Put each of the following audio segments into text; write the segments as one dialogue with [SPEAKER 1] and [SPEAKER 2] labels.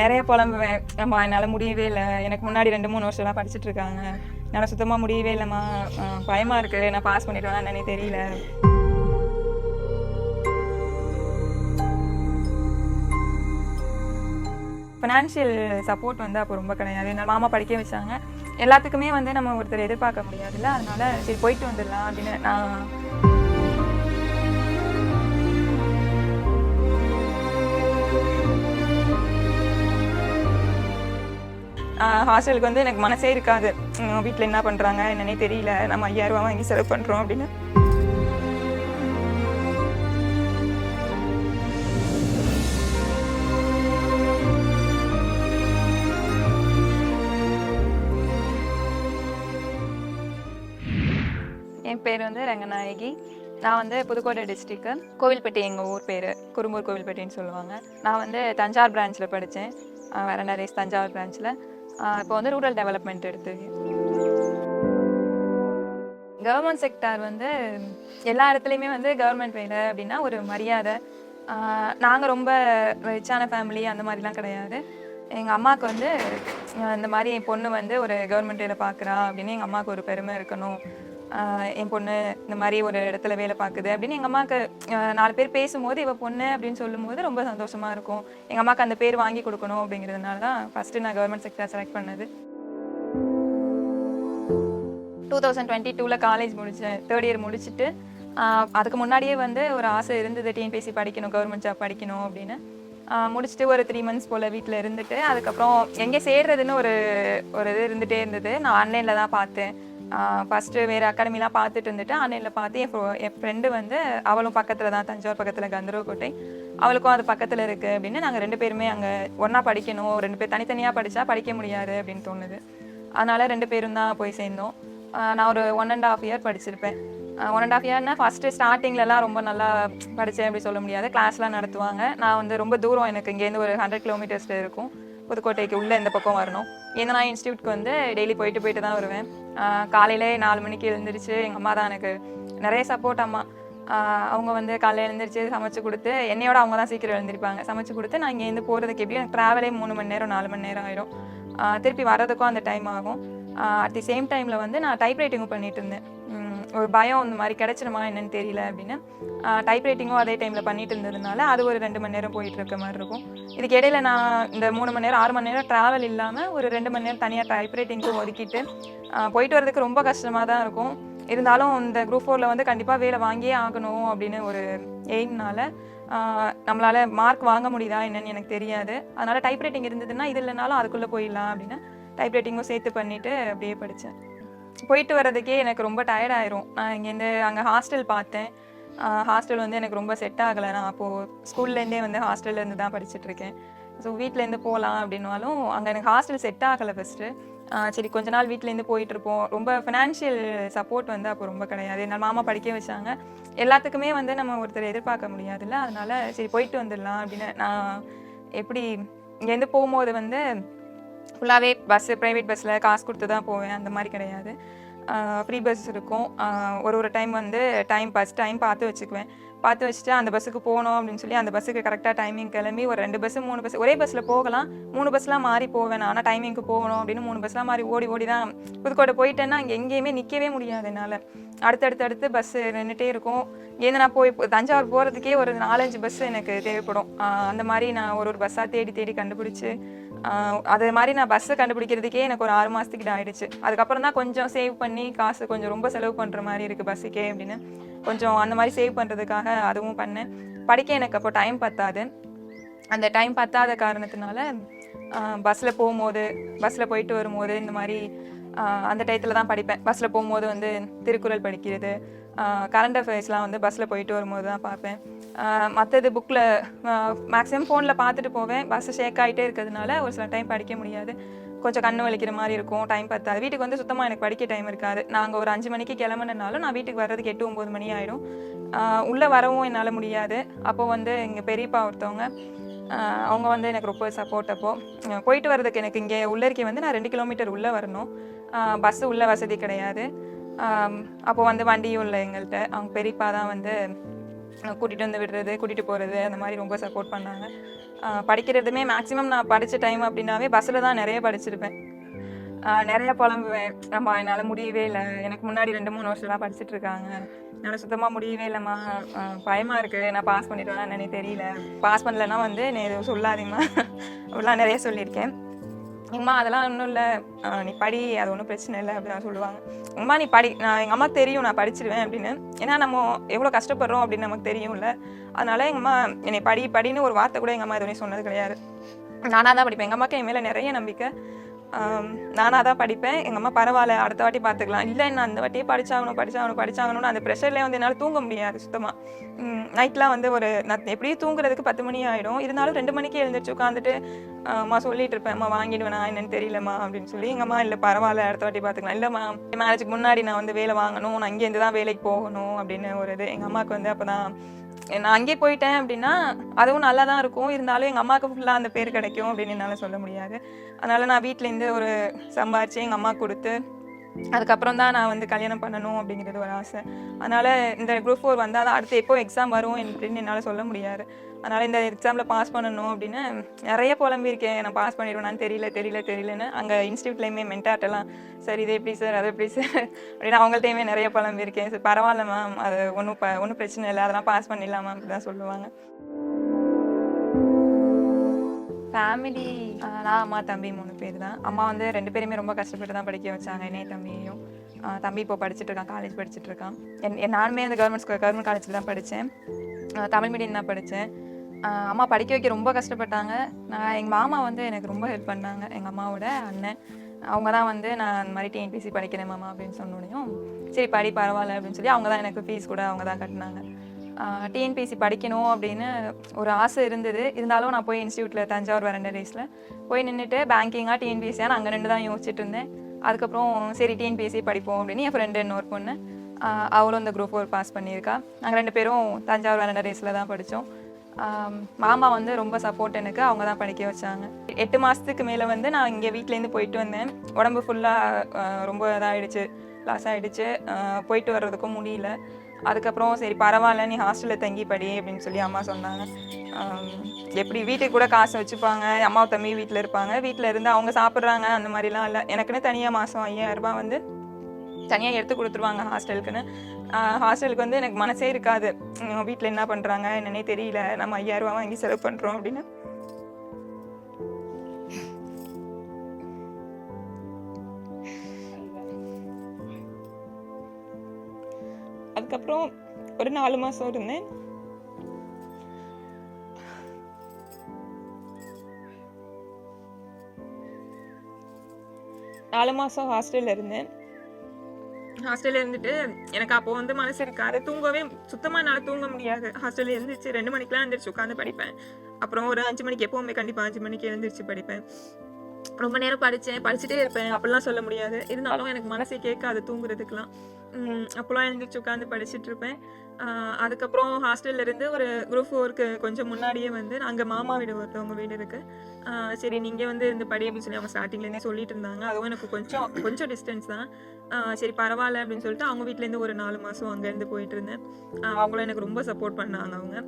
[SPEAKER 1] நிறைய புலம்புவேன் அம்மா என்னால் முடியவே இல்லை. எனக்கு முன்னாடி ரெண்டு மூணு வருஷம்லாம் படிச்சுட்டு இருக்காங்க. என்னால் சுத்தமாக முடியவே இல்லைம்மா. பயமாக இருக்குது நான் பாஸ் பண்ணிடுவேன் என்னன்னே தெரியல. ஃபினான்ஷியல் சப்போர்ட் வந்து அப்போ ரொம்ப கிடையாது. என்னால் மாமா படிக்க வச்சாங்க. எல்லாத்துக்குமே வந்து நம்ம ஒருத்தர் எதிர்பார்க்க முடியாதுல்ல. அதனால சரி போயிட்டு வந்துடலாம் அப்படின்னு நான் ஹாஸ்டலுக்கு வந்து எனக்கு மனசே இருக்காது. வீட்டில் என்ன பண்ணுறாங்க என்னன்னே தெரியல. நம்ம ஐயாயிரம் ரூபா வாங்கி செலவு பண்ணுறோம் அப்படின்னு. என் பேர் வந்து ரங்கநாயகி. நான் வந்து புதுக்கோட்டை டிஸ்ட்ரிக்கு கோவில்பட்டி எங்கள் ஊர் பேர் குறும்பூர் கோவில்பட்டின்னு சொல்லுவாங்க. நான் வந்து தஞ்சாவூர் பிரான்ச்சில் படித்தேன் வேற ரேஸ் தஞ்சாவூர் பிரான்ச்சில் இப்போ வந்து ரூரல் டெவலப்மெண்ட் எடுத்து. கவர்மெண்ட் செக்டார் வந்து எல்லா இடத்துலையுமே வந்து கவர்மெண்ட் வேலை அப்படின்னா ஒரு மரியாதை. நாங்கள் ரொம்ப ரிச்சான ஃபேமிலி அந்த மாதிரிலாம் கிடையாது. எங்கள் அம்மாவுக்கு வந்து இந்த மாதிரி என் பொண்ணு வந்து ஒரு கவர்மெண்ட் வேலை பார்க்குறா அப்படின்னு எங்கள் அம்மாவுக்கு ஒரு பெருமை இருக்கணும். என் பொண்ணு இந்த மாதிரி ஒரு இடத்துல வேலை பார்க்குது அப்படின்னு எங்கள் அம்மாவுக்கு நாலு பேர் பேசும்போது இவ பொண்ணு அப்படின்னு சொல்லும்போது ரொம்ப சந்தோஷமாக இருக்கும். எங்கள் அம்மாவுக்கு அந்த பேர் வாங்கி கொடுக்கணும் அப்படிங்கிறதுனால தான் ஃபஸ்ட்டு நான் கவர்மெண்ட் செக்டர் செலக்ட் பண்ணது. டூ தௌசண்ட் டுவெண்ட்டி டூவில் காலேஜ் முடித்தேன் தேர்ட் இயர் முடிச்சுட்டு அதுக்கு முன்னாடியே வந்து ஒரு ஆசை இருந்தது டிஎன்பிசி படிக்கணும் கவர்மெண்ட் ஜாப் படிக்கணும் அப்படின்னு. முடிச்சுட்டு ஒரு த்ரீ மந்த்ஸ் போல் வீட்டில் இருந்துட்டு அதுக்கப்புறம் எங்கே சேர்றதுன்னு ஒரு ஒரு இது இருந்துகிட்டே இருந்தது. நான் ஆன்லைனில் தான் பார்த்தேன். ஃபஸ்ட்டு வேறு அகாடமிலாம் பார்த்துட்டு இருந்துட்டு ஆன்லைனில் பார்த்து என் fro- என் ஃப்ரெண்டு வந்து அவளும் பக்கத்தில் தான் தஞ்சாவூர் பக்கத்தில் கந்தரவக்கோட்டை அவளுக்கும் அது பக்கத்தில் இருக்குது அப்படின்னு நாங்கள் ரெண்டு பேருமே அங்கே ஒன்றா படிக்கணும் ரெண்டு பேர் தனித்தனியாக படித்தா படிக்க முடியாது அப்படின்னு தோணுது. அதனால் ரெண்டு பேரும் தான் போய் சேர்ந்தோம். நான் ஒரு ஒன் அண்ட் ஆஃப் இயர் படிச்சிருப்பேன். ஒன் அண்ட் ஆஃப் இயர்னா ஃபஸ்ட்டு ஸ்டார்டிங்லலாம் ரொம்ப நல்லா படித்தேன் அப்படி சொல்ல முடியாது. கிளாஸ்லாம் நடத்துவாங்க. நான் வந்து ரொம்ப தூரம் எனக்கு இங்கேருந்து ஒரு ஹண்ட்ரட் கிலோமீட்டர்ஸில் இருக்கும். புதுக்கோட்டைக்கு உள்ளே இந்த பக்கம் வரணும். ஏன்னா நான் இன்ஸ்டியூட்க்கு வந்து டெய்லி போயிட்டு போயிட்டு தான் வருவேன். காலையிலே நாலு மணிக்கு எழுந்திரிச்சு எங்கள் அம்மா தான் எனக்கு நிறைய சப்போர்ட் அம்மா. அவங்க வந்து காலையில் எழுந்திரிச்சு சமைச்சு கொடுத்து என்னையோட அவங்க தான் சீக்கிரம் எழுந்திருப்பாங்க. சமைச்சு கொடுத்து நான் இங்கேருந்து போகிறதுக்கு எப்படியும் எனக்கு ட்ராவலே மூணு மணி நேரம் நாலு மணி நேரம் ஆயிடும். திருப்பி வர்றதுக்கும் அந்த டைம் ஆகும். அட் தி சேம் டைமில் வந்து நான் டைப் ரைட்டிங்கும் பண்ணிட்டு இருந்தேன். ஒரு பயம் இந்த மாதிரி கிடச்சிருமா என்னன்னு தெரியல அப்படின்னு. டைப் ரைட்டிங்கும் அதே டைமில் பண்ணிட்டு இருந்ததுனால அது ஒரு ரெண்டு மணி நேரம் போயிட்டு இருக்க மாதிரி இருக்கும். இதுக்கு இடையில நான் இந்த மூணு மணி நேரம் ஆறு மணி நேரம் ட்ராவல் இல்லாமல் ஒரு ரெண்டு மணி நேரம் தனியாக டைப் ரைட்டிங்க்கு ஒதுக்கிட்டு போயிட்டு வரதுக்கு ரொம்ப கஷ்டமாக தான் இருக்கும். இருந்தாலும் இந்த குரூப் ஃபோரில் வந்து கண்டிப்பாக வேலை வாங்கியே ஆகணும் அப்படின்னு ஒரு எய்ம்னால நம்மளால் மார்க் வாங்க முடியுதா என்னன்னு எனக்கு தெரியாது. அதனால் டைப் ரைட்டிங் இருந்ததுன்னா இது இல்லைனாலும் அதுக்குள்ளே போயிடலாம் அப்படின்னு டைப் ரைட்டிங்கும் சேர்த்து பண்ணிவிட்டு அப்படியே படித்தேன் போயிட்டு வர்றதுக்கே எனக்கு ரொம்ப டயர்ட் ஆயிரும். நான் இங்கேருந்து அங்கே ஹாஸ்டல் பார்த்தேன். ஹாஸ்டல் வந்து எனக்கு ரொம்ப செட் ஆகலை. நான் அப்போது ஸ்கூல்லேருந்தே வந்து ஹாஸ்டல்லேருந்து தான் படிச்சுட்ருக்கேன் ஸோ வீட்டிலேருந்து போகலாம் அப்படின்னாலும் அங்கே எனக்கு ஹாஸ்டல் செட் ஆகலை ஃபஸ்ட்டு சரி கொஞ்ச நாள் வீட்டிலேருந்து போயிட்டு இருப்போம். ரொம்ப ஃபினான்ஷியல் சப்போர்ட் வந்து அப்போ ரொம்ப கிடையாது. என்னால் மாமா படிக்க வச்சாங்க. எல்லாத்துக்குமே வந்து நம்ம ஒருத்தர் எதிர்பார்க்க முடியாதுல்ல. அதனால சரி போயிட்டு வந்துடலாம் அப்படின்னு நான் எப்படி இங்கேருந்து போகும்போது வந்து ஃபுல்லாகவே பஸ்ஸு ப்ரைவேட் பஸ்ஸில் காசு கொடுத்து தான் போவேன். அந்த மாதிரி கிடையாது. ஃப்ரீ பஸ் இருக்கும். ஒரு ஒரு டைம் வந்து டைம் பஸ் டைம் பார்த்து வச்சுக்குவேன். பார்த்து வச்சுட்டு அந்த பஸ்ஸுக்கு போகணும் அப்படின்னு சொல்லி அந்த பஸ்ஸுக்கு கரெக்டாக டைமிங் கிளம்பி ஒரு ரெண்டு பஸ்ஸு மூணு பஸ் ஒரே பஸ்ஸில் போகலாம். மூணு பஸ்லாம் மாறி போவேன். ஆனால் டைமிங்க்கு போகணும் அப்படின்னு மூணு பஸ்லாம் மாறி ஓடி ஓடி தான் புதுக்கோட்டை போயிட்டேன்னா அங்கே எங்கேயுமே நிற்கவே முடியாது என்னால். அடுத்தடுத்து அடுத்து பஸ்ஸு நின்றுட்டே இருக்கும். ஏன்னா நான் போய் தஞ்சாவூர் போகிறதுக்கே ஒரு நாலஞ்சு பஸ் எனக்கு தேவைப்படும். அந்த மாதிரி நான் ஒரு ஒரு பஸ்ஸாக தேடி தேடி கண்டுபிடிச்சி அது மாதிரி நான் பஸ்ஸை கண்டுபிடிக்கிறதுக்கே எனக்கு ஒரு ஆறு மாதத்துக்கிட்ட ஆயிடுச்சு. அதுக்கப்புறம் தான் கொஞ்சம் சேவ் பண்ணி காசு கொஞ்சம் ரொம்ப செலவு பண்ணுற மாதிரி இருக்குது பஸ்ஸுக்கே அப்படின்னு. கொஞ்சம் அந்த மாதிரி சேவ் பண்ணுறதுக்காக அதுவும் பண்ணேன். படிக்க எனக்கு அப்போ டைம் பத்தாது. அந்த டைம் பத்தாத காரணத்தினால பஸ்ஸில் போகும்போது பஸ்ஸில் போயிட்டு வரும்போது இந்த மாதிரி அந்த டயத்தில் தான் படிப்பேன். பஸ்ஸில் போகும்போது வந்து திருக்குறள் படிக்கிறது கரண்ட் அஃபேர்ஸ்லாம் வந்து பஸ்ஸில் போயிட்டு வரும்போது தான் பார்ப்பேன். மற்றது புக்கில் மேக்ஸிமம் ஃபோனில் பார்த்துட்டு போவேன். பஸ்ஸு ஷேக் ஆகிட்டே இருக்கிறதுனால ஒரு சில டைம் படிக்க முடியாது. கொஞ்சம் கண்ணு வலிக்கிற மாதிரி இருக்கும் டைம் பத்தாது. வீட்டுக்கு வந்து சுத்தமாக எனக்கு படிக்க டைம் இருக்காது. நாங்கள் ஒரு அஞ்சு மணிக்கு கிளம்புனாலும் நான் வீட்டுக்கு வர்றதுக்கு எட்டு ஒம்பது மணி ஆகிடும் உள்ளே வரவும் என்னால் முடியாது. அப்போது வந்து எங்கள் பெரியப்பா ஒருத்தவங்க அவங்க வந்து எனக்கு ரொம்ப சப்போர்ட் அப்போ போயிட்டு வர்றதுக்கு எனக்கு இங்கே உள்ளரிக்கை வந்து நான் ரெண்டு கிலோமீட்டர் உள்ளே வரணும். பஸ்ஸு உள்ள வசதி கிடையாது. அப்போது அப்போ வந்து வண்டியும் இல்லை எங்கள்கிட்ட அவங்க பெரியப்பா தான் வந்து கூட்டிகிட்டு வந்து விடுறது கூட்டிகிட்டு போகிறது அந்த மாதிரி ரொம்ப சப்போர்ட் பண்ணாங்க. படிக்கிறதுமே மேக்ஸிமம் நான் படித்த டைம் அப்படின்னாவே பஸ்ஸில் தான் நிறைய படிச்சிருப்பேன். நிறைய புலம்புவேன். நம்ம என்னால் முடியவே இல்லை. எனக்கு முன்னாடி ரெண்டு மூணு வருஷம்லாம் படிச்சுட்டு இருக்காங்க. என்னால் சுத்தமாக முடியவே இல்லைம்மா. பயமாக இருக்குது நான் பாஸ் பண்ணிடுவேனா என்னன்னு தெரியல. பாஸ் பண்ணலன்னா வந்து நான் எதுவும் சொல்லாதீம்மா. அப்படிலாம் நிறைய சொல்லியிருக்கேன். அம்மா அதெல்லாம் ஒன்றும் இல்லை. நீ படி. அது ஒன்றும் பிரச்சனை இல்லை. அப்படின்னு சொல்லுவாங்க. அம்மா நீ படி. நான் எங்கள் அம்மா தெரியும். நான் படிச்சிருவேன். அப்படின்னு. ஏன்னா நம்ம எவ்வளோ கஷ்டப்படுறோம் அப்படின்னு நமக்கு தெரியும்ல. அதனால எங்கள் அம்மா என்னை படி படின்னு ஒரு வார்த்தை கூட எங்கள் அம்மா எதுவுமே சொன்னது கிடையாது. நானாக தான் படிப்பேன். எங்கள் அம்மாவுக்கு என் மேலே நிறைய நம்பிக்கை. நானாக தான் படிப்பேன். எங்கள் அம்மா பரவாயில்ல அடுத்த வாட்டி பார்த்துக்கலாம். இல்லை நான் அந்த வாட்டியே படிச்சாகணும் படிச்சாகணும் படிச்சாகணும்னு அந்த ப்ரெஷர்லேயே வந்து என்னால் தூங்க முடியாது சுத்தமாக நைட்லாம் வந்து ஒரு நான் எப்படியும் தூங்குறதுக்கு பத்து மணி ஆகிடும் இருந்தாலும் ரெண்டு மணிக்கு எழுந்திரிச்சு உட்காந்துட்டு அம்மா சொல்லிட்டு இருப்பேன் அம்மா வாங்கிடுவேனா? என்னன்னு தெரியலம்மா அப்படின்னு சொல்லி. எங்கள் அம்மா இல்லை பரவாயில்ல அடுத்த வாட்டி பார்த்துக்கலாம். இல்லைம்மா மேரேஜுக்கு முன்னாடி நான் வந்து வேலை வாங்கணும். நான் அங்கேருந்து தான் வேலைக்கு போகணும் அப்படின்னு ஒரு இது. எங்கள் அம்மாவுக்கு வந்து அப்போ தான் நான் அங்கேயே போயிட்டேன் அப்படின்னா அதுவும் நல்லா தான் இருக்கும். இருந்தாலும் எங்கள் அம்மாவுக்கு ஃபுல்லாக அந்த பேர் கிடைக்கும் அப்படின்னு என்னால் சொல்ல முடியாது. அதனால் நான் வீட்டிலேருந்து ஒரு சம்பாரிச்சு எங்கள் அம்மா கொடுத்து அதுக்கப்புறம் தான் நான் வந்து கல்யாணம் பண்ணணும் அப்படிங்கிறது ஒரு ஆசை. அதனால் இந்த குரூப் ஃபோர் வந்தால் தான் அடுத்து எப்போ எக்ஸாம் வரும் அப்படின்னு என்னால் சொல்ல முடியாது. அதனால் இந்த எக்ஸாமில் பாஸ் பண்ணணும் அப்படின்னு நிறைய புலம்பியிருக்கேன். நான் பாஸ் பண்ணிடுவேனான்னு தெரியல தெரியல தெரியலன்னு அங்கே இன்ஸ்டியூட்லேயுமே மென்டாட்டெல்லாம் சார் இது எப்படி சார்? அது எப்படி சார்? அப்படின்னு அவங்கள்ட்டையுமே நிறைய புலம்பியிருக்கேன். சார் பரவாயில்ல மேம் அது ஒன்றும் ப ஒன்றும் பிரச்சனை இல்லை. அதெல்லாம் பாஸ் பண்ணிடலாம் மேம் அப்படி தான் சொல்லுவாங்க. ஃபேமிலி நான் அம்மா தம்பி மூணு பேர் தான் அம்மா வந்து ரெண்டு பேருமே ரொம்ப கஷ்டப்பட்டு தான் படிக்க வச்சாங்க. என்னைய தம்பியையும். தம்பி இப்போ படிச்சுட்டு இருக்கான் காலேஜ் படிச்சுட்டு இருக்கான். என் என் நானுமே அந்த கவர்மெண்ட் ஸ்கூல் கவர்மெண்ட் காலேஜில் தான் படித்தேன் தமிழ் மீடியம் தான் படித்தேன் அம்மா படிக்க வைக்க ரொம்ப கஷ்டப்பட்டாங்க. நான் எங்கள் மாமா வந்து எனக்கு ரொம்ப ஹெல்ப் பண்ணாங்க. எங்கள் அம்மாவோட அண்ணன். அவங்க தான் வந்து நான் இந்த மாதிரி டிஎன்பிசி படிக்கிறேன் மாமா அப்படின்னு சொன்னோடனையும் சரி படி பரவாயில்ல அப்படின்னு சொல்லி அவங்க தான் எனக்கு ஃபீஸ் கூட அவங்க தான் கட்டினாங்க. டிஎன்பிசி படிக்கணும் அப்படின்னு ஒரு ஆசை இருந்தது. இருந்தாலும் நான் போய் இன்ஸ்டியூட்டில் தஞ்சாவூர் வரண்ட டேஸில் போய் நின்றுட்டு பேங்கிங்காக டிஎன்பிசியாக நான் அங்கே நின்று தான் யோசிச்சுட்டு இருந்தேன். அதுக்கப்புறம் சரி டிஎன்பிஎஸ்சி படிப்போம் அப்படின்னு என் ஃப்ரெண்டு இன்னொரு பொண்ணு அவளும் இந்த குரூப் ஒரு பாஸ் பண்ணியிருக்கா. நாங்கள் ரெண்டு பேரும் தஞ்சாவூர் வரண்ட டேஸில் தான் படித்தோம் மாமா வந்து ரொம்ப சப்போர்ட் எனக்கு. அவங்க தான் படிக்க வச்சாங்க. எட்டு மாதத்துக்கு மேலே வந்து நான் இங்கே வீட்டிலேருந்து போயிட்டு வந்தேன். உடம்பு ஃபுல்லாக ரொம்ப இதாகிடுச்சு லாஸ் ஆகிடுச்சு போயிட்டு வர்றதுக்கும் முடியல. அதுக்கப்புறம் சரி பரவாயில்ல நீ ஹாஸ்டலில் தங்கி படி அப்படின்னு சொல்லி அம்மா சொன்னாங்க. எப்படி வீட்டுக்கு கூட காசு வச்சுப்பாங்க. அம்மா தம்பி வீட்டில் இருப்பாங்க. வீட்டில் இருந்து அவங்க சாப்பிட்றாங்க அந்த மாதிரிலாம் இல்லை. எனக்குன்னு தனியாக மாதம் ஐயாயிரரூபா வந்து தனியாக எடுத்து கொடுத்துருவாங்க ஹாஸ்டலுக்குன்னு ஹாஸ்டலுக்கு வந்து எனக்கு மனசே இருக்காது. வீட்டில் என்ன பண்ணுறாங்க என்னன்னே தெரியல. நம்ம ஐயாயிரரூபா வாங்கி செலவு பண்ணுறோம் அப்படின்னு. அதுக்கப்புறம் ஒரு நாலு மாதம் இருந்தேன். நாலு மாதம் ஹாஸ்டலில் இருந்தேன். ஹாஸ்டலில் இருந்துட்டு எனக்கு அப்போ வந்து மனசு இருக்காது தூங்கவே சுத்தமாக என்னால் தூங்க முடியாது. ஹாஸ்டலில் எழுந்திரிச்சு ரெண்டு மணிக்கெலாம் எழுந்திரிச்சு உட்காந்து படிப்பேன். அப்புறம் ஒரு அஞ்சு மணிக்கு எப்போவுமே கண்டிப்பாக அஞ்சு மணிக்கு எழுந்திரிச்சு படிப்பேன். ரொம்ப நேரம் படித்தேன் படிச்சுட்டே இருப்பேன். அப்படிலாம் சொல்ல முடியாது. இருந்தாலும் எனக்கு மனசே கேட்காது தூங்குறதுக்கெலாம் உம், அப்போலாம் எழுந்திரிச்சு உட்காந்து படிச்சுட்டு இருப்பேன். அதுக்கப்புறம் ஹாஸ்டல்ல இருந்து ஒரு குரூப் ஃபோருக்கு கொஞ்சம் முன்னாடியே வந்து அங்கே மாமா வீடு ஒருத்தவங்க வீடு இருக்கு. ஆஹ் சரி நீங்கள் வந்து இந்த படி அப்படின்னு சொல்லி அவங்க ஸ்டார்டிங்லேருந்தே சொல்லிட்டு இருந்தாங்க. அதுவும் எனக்கு கொஞ்சம் கொஞ்சம் டிஸ்டன்ஸ் தான். ஆஹ் சரி பரவாயில்ல அப்படின்னு சொல்லிட்டு அவங்க வீட்டிலேருந்து ஒரு நாலு மாதம் அங்கேருந்து போயிட்டு இருந்தேன். அவங்களும் எனக்கு ரொம்ப சப்போர்ட் பண்ணாங்க அவங்க.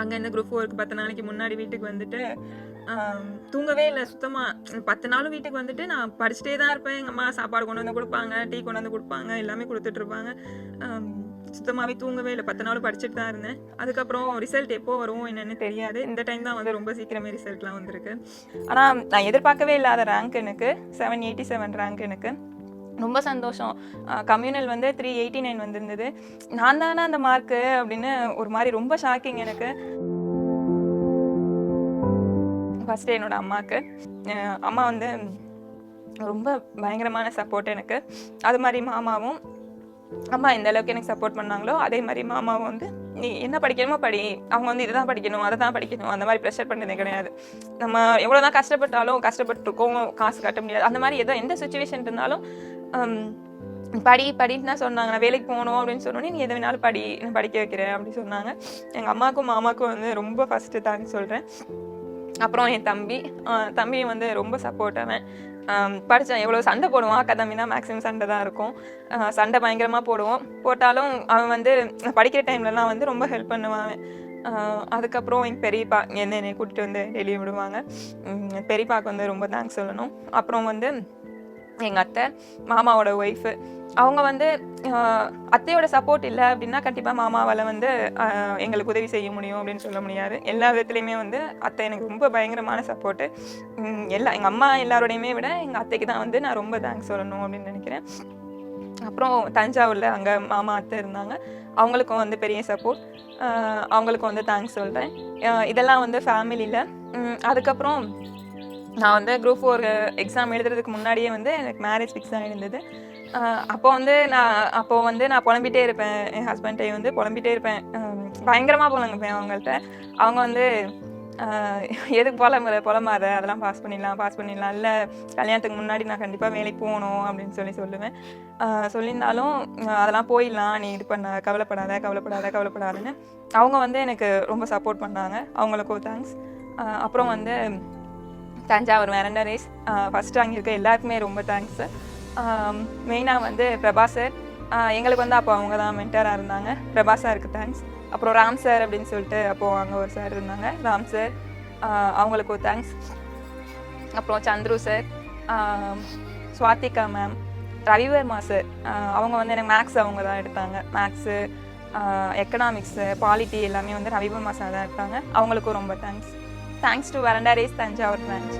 [SPEAKER 1] அங்கே இருந்து குரூப் ஃபோருக்கு பத்து நாளைக்கு முன்னாடி வீட்டுக்கு வந்துட்டு தூங்கவே இல்லை. சுத்தமாக பத்து நாளும் வீட்டுக்கு வந்துட்டு நான் படிச்சுட்டே தான் இருப்பேன். எங்கள் அம்மா சாப்பாடு கொண்டு வந்து கொடுப்பாங்க டீ கொண்டு வந்து கொடுப்பாங்க எல்லாமே கொடுத்துட்ருப்பாங்க சுத்தமாகவே தூங்கவே இல்லை. பத்து நாளும் படிச்சுட்டு தான் இருந்தேன். அதுக்கப்புறம் ரிசல்ட் எப்போ வரும் என்னன்னு தெரியாது. இந்த டைம் தான் வந்து ரொம்ப சீக்கிரமே ரிசல்ட்லாம் வந்திருக்கு. ஆனால் நான் எதிர்பார்க்கவே இல்லாத ரேங்க் எனக்கு. செவன் எயிட்டி செவன் ரேங்க் எனக்கு. ரொம்ப சந்தோஷம். கம்யூனல் வந்து த்ரீ எயிட்டி நைன் வந்திருந்தது. நான் தானே அந்த மார்க்கு அப்படின்னு ஒரு மாதிரி ரொம்ப ஷாக்கிங் எனக்கு. ஃபஸ்ட்டு என்னோட அம்மாவுக்கு அம்மா வந்து ரொம்ப பயங்கரமான சப்போர்ட் எனக்கு. அது மாதிரி மாமாவும் அம்மா எந்த அளவுக்கு எனக்கு சப்போர்ட் பண்ணாங்களோ அதே மாதிரி மாமாவும் வந்து நீ என்ன படிக்கணுமோ படி. அவங்க வந்து இதுதான் படிக்கணும் அதை தான் படிக்கணும். அந்த மாதிரி ப்ரெஷர் பண்ணதே கிடையாது. நம்ம எவ்வளோ தான் கஷ்டப்பட்டாலும் கஷ்டப்பட்டுருக்கோம் காசு கட்ட முடியாது. அந்த மாதிரி எதோ எந்த சுச்சுவேஷன் இருந்தாலும் Um, படி படின்னு தான் சொன்னாங்க. நான் வேலைக்கு போகணும் அப்படின்னு சொன்னோன்னே நீ எது வேணாலும் படி நான் படிக்க வைக்கிறேன் அப்படின்னு சொன்னாங்க. எங்கள் அம்மாவுக்கும் மாமாவுக்கும் வந்து ரொம்ப ஃபஸ்ட்டு தேங்க்ஸ் சொல்கிறேன் அப்புறம் என் தம்பி தம்பியும் தம்பி வந்து ரொம்ப சப்போர்ட் அவன். ஆம், எவ்வளோ சண்டை போடுவான். அக்கா தம்பினா மேக்ஸிமம் சண்டை தான் இருக்கும். சண்டை பயங்கரமாக போடுவோம். போட்டாலும் அவன் வந்து படிக்கிற டைம்லலாம் வந்து ரொம்ப ஹெல்ப் பண்ணுவான் அவன். அதுக்கப்புறம் எங்கள் பெரியப்பா என்ன என்னை கூட்டிகிட்டு வந்து வெளியே விடுவாங்க. பெரியப்பாவுக்கு வந்து ரொம்ப தேங்க்ஸ் சொல்லணும். அப்புறம் வந்து எங்கள் அத்தை மாமாவோட ஒய்ஃபு அவங்க வந்து அத்தையோட சப்போர்ட் இல்லை அப்படின்னா கண்டிப்பாக மாமாவால் வந்து எங்களுக்கு உதவி செய்ய முடியும் அப்படின்னு சொல்ல முடியாது. எல்லா விதத்துலேயுமே வந்து அத்தை எனக்கு ரொம்ப பயங்கரமான சப்போர்ட்டு எல்லா எங்கள் அம்மா எல்லாரோடையுமே விட எங்கள் அத்தைக்கு தான் வந்து நான் ரொம்ப தேங்க்ஸ் சொல்லணும் அப்படின்னு நினைக்கிறேன். அப்புறம் தஞ்சாவூரில் அங்கே மாமா அத்தை இருந்தாங்க. அவங்களுக்கும் வந்து பெரிய சப்போர்ட் அவங்களுக்கும் வந்து தேங்க்ஸ் சொல்கிறேன் இதெல்லாம் வந்து ஃபேமிலியில் அதுக்கப்புறம் நான் வந்து குரூப் ஃபோர் எக்ஸாம் எழுதுறதுக்கு முன்னாடியே வந்து எனக்கு மேரேஜ் ஃபிக்ஸ் ஆகிருந்தது அப்போ வந்து நான் அப்போ வந்து நான் புலம்பிகிட்டே இருப்பேன். என் ஹஸ்பண்ட்டை வந்து புலம்பிட்டே இருப்பேன். பயங்கரமாக புலங்குப்பேன் அவங்கள்ட்ட. அவங்க வந்து எதுக்கு புலம்புற புலம்பாத? அதெல்லாம் பாஸ் பண்ணிடலாம் பாஸ் பண்ணிடலாம். இல்லை கல்யாணத்துக்கு முன்னாடி நான் கண்டிப்பாக வேலைக்கு போகணும் அப்படின்னு சொல்லி சொல்லுவேன். சொல்லியிருந்தாலும் அதெல்லாம் போயிடலாம். நீ இது பண்ண கவலைப்படாத கவலைப்படாத கவலைப்படாதுன்னு. அவங்க வந்து எனக்கு ரொம்ப சப்போர்ட் பண்ணாங்க. அவங்களுக்கும் தேங்க்ஸ் அப்புறம் வந்து தஞ்சாவூர் வேரண்டா ரேஸ் ஃபஸ்ட்டு அங்கே இருக்க எல்லாருக்குமே ரொம்ப தேங்க்ஸு மெயினாக வந்து பிரபா சார் எங்களுக்கு வந்து அப்போ அவங்க தான் மென்டராக இருந்தாங்க. பிரபா சாருக்கு தேங்க்ஸ் அப்புறம் ராம் சார் அப்படின்னு சொல்லிட்டு அப்போது அங்கே ஒரு சார் இருந்தாங்க. ராம் சார் அவங்களுக்கு ஒரு தேங்க்ஸ் அப்புறம் Chandru sir Swathika ma'am Ravivarma sir அவங்க வந்து எனக்கு மேக்ஸ் அவங்க தான் எடுத்தாங்க. மேக்ஸு எக்கனாமிக்ஸு பாலிட்டி எல்லாமே வந்து ரவிவர்மா சார் தான் எடுத்தாங்க. அவங்களுக்கும் ரொம்ப thanks thanks to Veranda Race Thanjavur branch